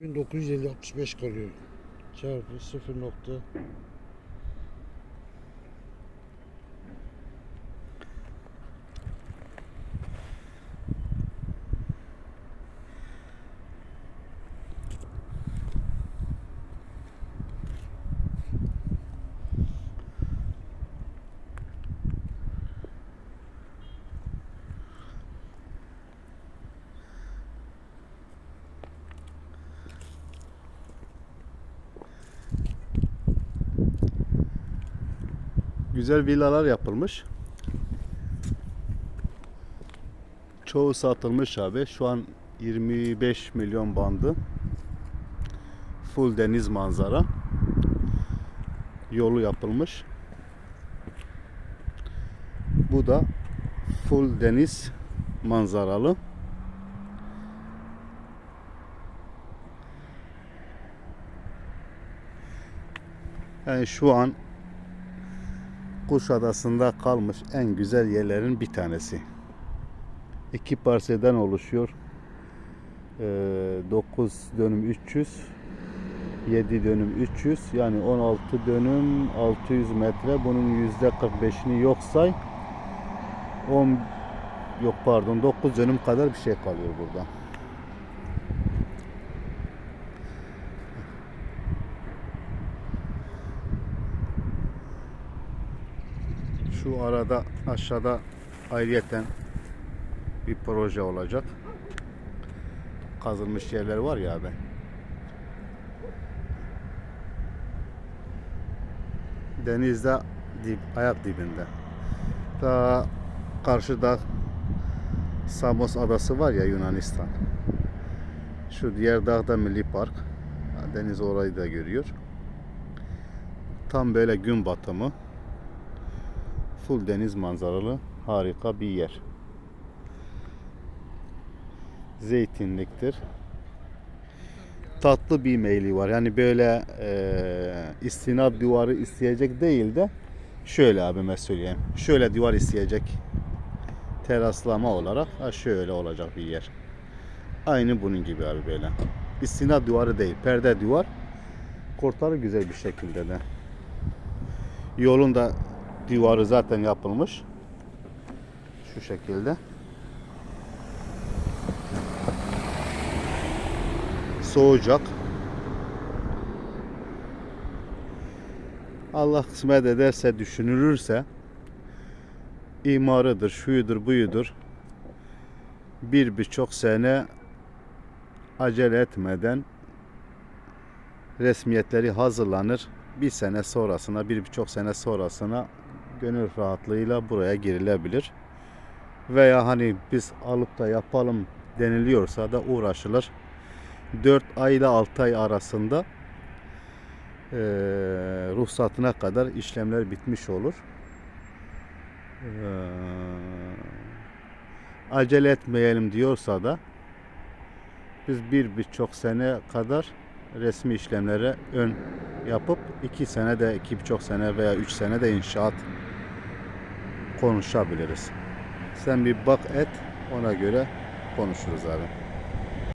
1965 kalıyor. Çarpı 0 Güzel villalar yapılmış. Çoğu satılmış abi. Şu an 25 milyon bandı. Full deniz manzara. Yolu yapılmış. Bu da full deniz manzaralı. Yani şu an Kuşadası'nda kalmış en güzel yerlerin bir tanesi. İki parseden oluşuyor. 9 dönüm 300, 7 dönüm 300 yani 16 dönüm 600 metre. Bunun yüzde 45'ini yok say. 10 yok pardon 9 dönüm kadar bir şey kalıyor burada. Şu arada aşağıda ayrıyeten bir proje olacak. Kazılmış yerler var ya abi. Denizde dip, ayak dibinde. Ta karşıda Samos adası var ya Yunanistan. Şu diğer dağda Milli Park. Deniz orayı da görüyor. Tam böyle gün batımı full deniz manzaralı harika bir yer. Zeytinliktir. Tatlı bir meyli var. Yani böyle e, istinat duvarı isteyecek değil de şöyle abime söyleyeyim. Şöyle duvar isteyecek teraslama olarak ha şöyle olacak bir yer. Aynı bunun gibi abi böyle. İstinat duvarı değil, perde duvar. Kurtarı güzel bir şekilde de. Yolun da divarı zaten yapılmış. Şu şekilde. Soğuyacak. Allah kısmet ederse, düşünülürse imarıdır, şuyudur, buyudur. Bir birçok sene acele etmeden resmiyetleri hazırlanır. Bir sene sonrasına, bir birçok sene sonrasına gönül rahatlığıyla buraya girilebilir. Veya hani biz alıp da yapalım deniliyorsa da uğraşılır. 4 ay ile 6 ay arasında eee, ruhsatına kadar işlemler bitmiş olur. Eee, acele etmeyelim diyorsa da biz bir birçok sene kadar resmi işlemlere ön yapıp iki sene de iki birçok sene veya üç sene de inşaat konuşabiliriz. Sen bir bak et ona göre konuşuruz abi.